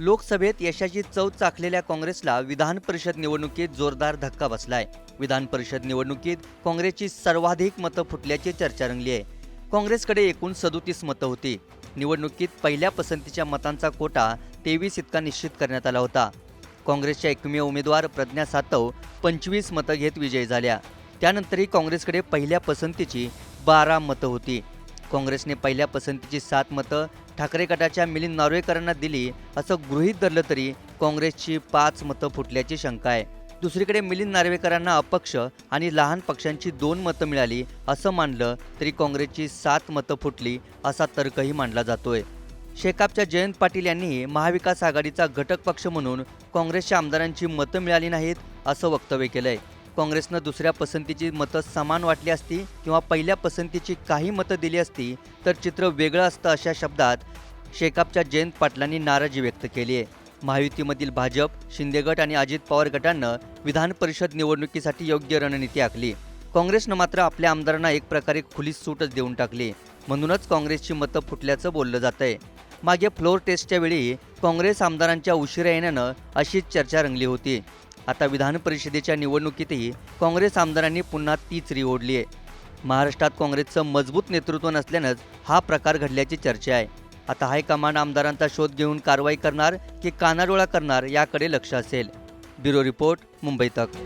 लोकसभेत यशाची चव चाखलेल्या काँग्रेसला विधान परिषद निवडणुकीत जोरदार धक्का बसलाय. विधान परिषद निवडणुकीत काँग्रेसची सर्वाधिक मतं फुटल्याची चर्चा रंगली आहे. काँग्रेसकडे एकूण सदोतीस मतं होती. निवडणुकीत पहिल्या पसंतीच्या मतांचा कोटा तेवीस इतका निश्चित करण्यात आला होता. काँग्रेसच्या एकमेव उमेदवार प्रज्ञा सातव पंचवीस मतं घेत विजयी झाल्या. त्यानंतरही काँग्रेसकडे पहिल्या पसंतीची बारा मतं होती. काँग्रेसने पहिल्या पसंतीची सात मतं ठाकरे गटाच्या मिलिंद नार्वेकरांना दिली असं गृहीत धरलं तरी काँग्रेसची पाच मतं फुटल्याची शंका आहे. दुसरीकडे मिलिंद नार्वेकरांना अपक्ष आणि लहान पक्षांची दोन मतं मिळाली असं मानलं तरी काँग्रेसची सात मतं फुटली असा तर्कही मांडला जातोय. शेकापच्या जयंत पाटील यांनी महाविकास आघाडीचा घटक पक्ष म्हणून काँग्रेसच्या आमदारांची मतं मिळाली नाहीत असं वक्तव्य केलंय. काँग्रेसनं दुसऱ्या पसंतीची मतं समान वाटली असती किंवा पहिल्या पसंतीची काही मतं दिली असती तर चित्र वेगळं असतं अशा शब्दात शेकापच्या जयंत पाटलांनी नाराजी व्यक्त केली आहे. महायुतीमधील भाजप शिंदेगट आणि अजित पवार गटांनं विधान परिषद निवडणुकीसाठी योग्य रणनीती आखली. काँग्रेसनं मात्र आपल्या आमदारांना एक प्रकारे खुली सूटच देऊन टाकली. म्हणूनच काँग्रेसची मतं फुटल्याचं बोललं जात आहे मागे फ्लोअर टेस्टच्या वेळी काँग्रेस आमदारांच्या उशिरा येण्यानं अशीच चर्चा रंगली होती. आता विधान परिषदेच्या निवडणुकीतही काँग्रेस आमदारांनी पुन्हा तीच री ओढली आहे. महाराष्ट्रात काँग्रेसचं मजबूत नेतृत्व नसल्यानंच हा प्रकार घडल्याची चर्चा आहे. आता हायकमांड आमदारांचा शोध घेऊन कारवाई करणार की कानाडोळा करणार याकडे लक्ष असेल. ब्युरो रिपोर्ट मुंबई तक.